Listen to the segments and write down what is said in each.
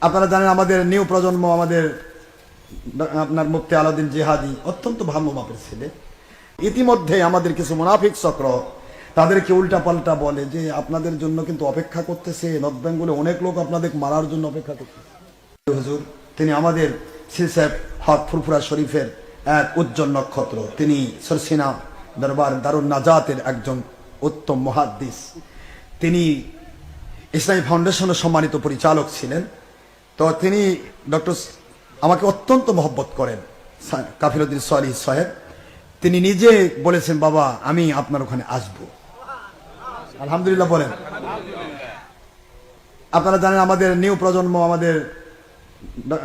আপনারা জানেন আমাদের নিউ প্রজন্ম, আমাদের আপনার মুক্তি আলাদিন জেহাদি অত্যন্ত ভালো মাপের ছেলে। ইতিমধ্যে আমাদের কিছু মুনাফিক চক্র তাদেরকে উল্টা পাল্টা বলে যে, আপনাদের জন্য কিন্তু অপেক্ষা করতেছে নর্থ বেঙ্গলে অনেক লোক আপনাদের মারার জন্য অপেক্ষা করতেছে। হুজুর, তিনি আমাদের সিলসাহেব হক ফুরফুরা শরীফের এক উজ্জ্বল নক্ষত্র। তিনি সরসিনা দরবার দারুণ নাজাতের একজন উত্তম মহাদ্দিস। তিনি ইসলামী ফাউন্ডেশনের সম্মানিত পরিচালক ছিলেন। তো তিনি ডক্টর আমাকে অত্যন্ত মহব্বত করেন কাফিরুদ্দিন সালি সাহেব। তিনি নিজে বলেছেন বাবা আমি আপনার ওখানে আসব। আলহামদুলিল্লাহ বলেন। আপনারা জানেন আমাদের নিউ প্রজন্ম আমাদের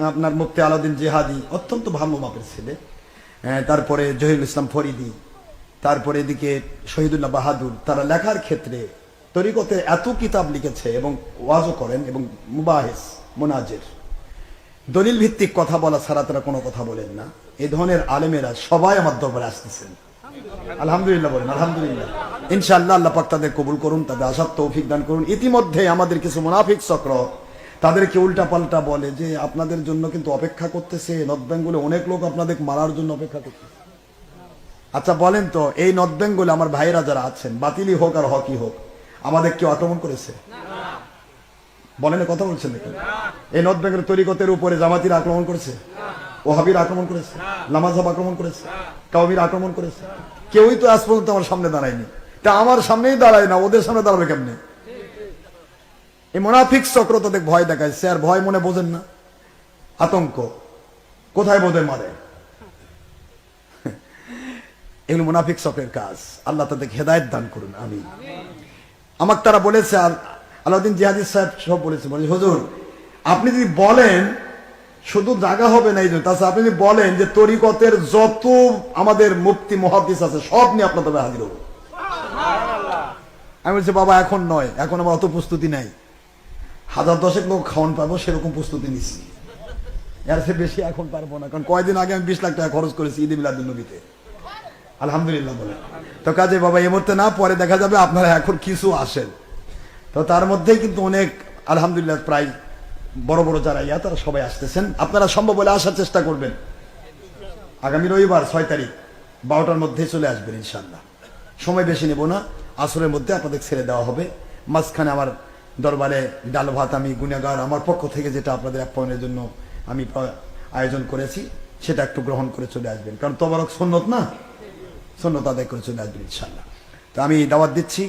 আপনার মুক্তি আলাদিন জেহাদি অত্যন্ত ভালো মাপের ছেলে। হ্যাঁ, তারপরে জহিরুল ইসলাম ফরিদি তারপরে এদিকে শহীদুল্লাহ বাহাদুর তারা লেখার ক্ষেত্রে তরিকতে এত কিতাব লিখেছে এবং ওয়াজও করেন এবং মুবাহিস। মোনাজের। দলিল ভিত্তিক কথা বলা ছাড়া তারা কোনো কথা বলেন না। এই ধরনের আলেমেরা সবাই আমার দরবারে আসতেছেন। আলহামদুলিল্লাহ বলেন, আলহামদুলিল্লাহ। ইনশাআল্লাহ আল্লাহ পাক তাদের কবুল করুন, তাদের আশার তৌফিক দান করুন। ইতিমধ্যে আমাদের কিছু মুনাফিক চক্র, তাদেরকে উল্টা পাল্টা বলে যে আপনাদের জন্য কিন্তু অপেক্ষা করতেছে, নর্থ বেঙ্গলে অনেক লোক আপনাদের মারার জন্য অপেক্ষা করতেছে। আচ্ছা বলেন তো, এই নর্থ বেঙ্গলে আমার ভাইরা যারা আছেন, বাতিলই হোক আর হকি হোক, আমাদের কেউ আক্রমণ করেছে? বলেন কথা বলছেন নাকি? এই নর্থ বেঙ্গলের তরিকতের উপরে জামাতির আক্রমণ করেছে, ওহাবির আক্রমণ করেছে লামাজাব আক্রমণ করেছে, কাউমির আক্রমণ করেছে। কেউই তো আজ পর্যন্ত আমার সামনে দাঁড়ায়নি। তা আমার সামনেই দাঁড়ায় না, ওদের সামনে দাঁড়াবে কেমনে? এই মোনাফিক চক্র তাদের ভয় দেখাচ্ছে আর ভয় মনে বোঝেন না। আতঙ্ক। কোথায় বোধে মারে? এগুলো মুনাফিক চক্রের কাজ। আল্লাহ তাদেরকে হেদায়ত দান করুন আমি আমাকে তারা বলেছে আলাউদ্দিন জিহাদি সাহেব সব বলেছে বলে হুজুর, আপনি যদি বলেন, শুধু জায়গা হবে না এই জন্য, তাছাড়া আপনি যদি বলেন যে তরিকতের যত আমাদের মুক্তি মহাদিস আছে, সব নিয়ে আপনার তবে হাজির হব। আমি বলছি, বাবা, এখন নয়, এখন আমার অত প্রস্তুতি নাই। হাজার দশেক লোক খাওয়ান পাবো, সেরকম প্রস্তুতি নিচ্ছি এর চেয়ে বেশি এখন পারব না, কারণ কয়দিন আগে আমি বিশ লাখ টাকা খরচ করেছি ঈদ মিলাদুল নবীতে। আলহামদুলিল্লাহ বলে তো কাজে বাবা, এ মুহূর্তে না, পরে দেখা যাবে আপনারা এখন কিছু আসেন। তো তার মধ্যেই কিন্তু অনেক, আলহামদুলিল্লাহ, প্রায় বড় বড় যারা ইয়া, তারা সবাই আসতেছেন। আপনারা সম্ভব হলে আসার চেষ্টা করবেন। আগামী রবিবার, ছয় তারিখ, বারোটার মধ্যেই চলে আসবেন ইনশাল্লাহ সময় বেশি নেব না। আসরের মধ্যে আপনাদের ছেড়ে দেওয়া হবে। মাঝখানে আমার দরবারে ডাল ভাত আমি গুণাগার আমার পক্ষ থেকে যেটা আপনাদের অ্যাপয়েন্টের জন্য আমি আয়োজন করেছি, সেটা একটু গ্রহণ করে চলে আসবেন। কারণ তোমারক সন্ন্যত না? সন্ন্যত আদায় করে চলে আসবেন ইনশাল্লাহ তো আমি দাওয়াত দিচ্ছি।